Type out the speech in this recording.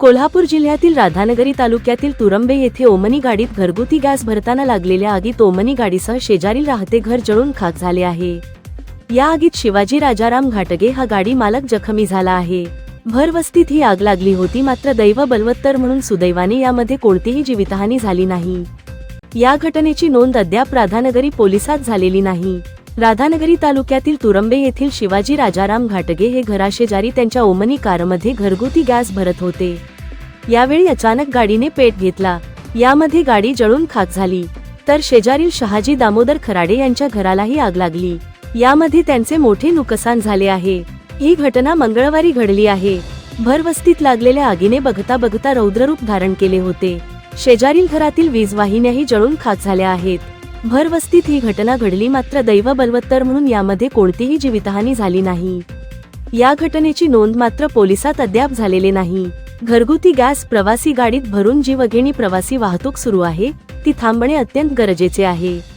कोल्हापूर जिल्ह्यातील राधानगरी तालुक्यातील तुरंबे येथे ओमनी गाडीत घरगुती गॅस भरताना लागलेल्या आगीत ओमनी गाडीसह शेजारील राहते घर जळून खाक झाले आहे. या आगीत शिवाजी राजाराम घाटगे हा गाडी मालक जखमी झाला आहे. भरवस्तीत ही आग लागली होती मात्र दैव बलवत्तर म्हणून सुदैवाने यामध्ये कोणतीही जीवितहानी झाली नाही. या घटनेची नोंद अद्याप राधानगरी पोलिसात झालेली नाही. राधानगरी तालुक्यातील तुरंबे येथील शिवाजी राजाराम घाटगे हे घराशेजारी त्यांच्या ओमनी कारमध्ये घरगुती गॅस भरत होते. यावेळी अचानक गाडीने पेट घेतला. यामध्ये गाडी जळून खाक झाली. तर शेजारील शहाजी दामोदर खराडे यांच्या घरालाही आग लागली. यामध्ये त्यांचे मोठे नुकसान झाले आहे. ही घटना मंगळवारी घडली आहे. भरवस्तीत लागलेल्या आगीने बघता बघता रौद्ररूप धारण केले होते. शेजारील घरातील वीज वाहिन्याही जळून खाक झाल्या आहेत. भरवस्तीत ही घटना घडली मात्र दैव बलवत्तर म्हणून यामध्ये कोणतीही जीवितहानी झाली नाही. या घटनेची नोंद मात्र पोलिसात अद्याप झालेले नाही. घरगुती गॅस प्रवासी गाडीत भरून जी वघेणी प्रवासी वाहतूक सुरू आहे. ती थांबणे अत्यंत गरजेचे आहे.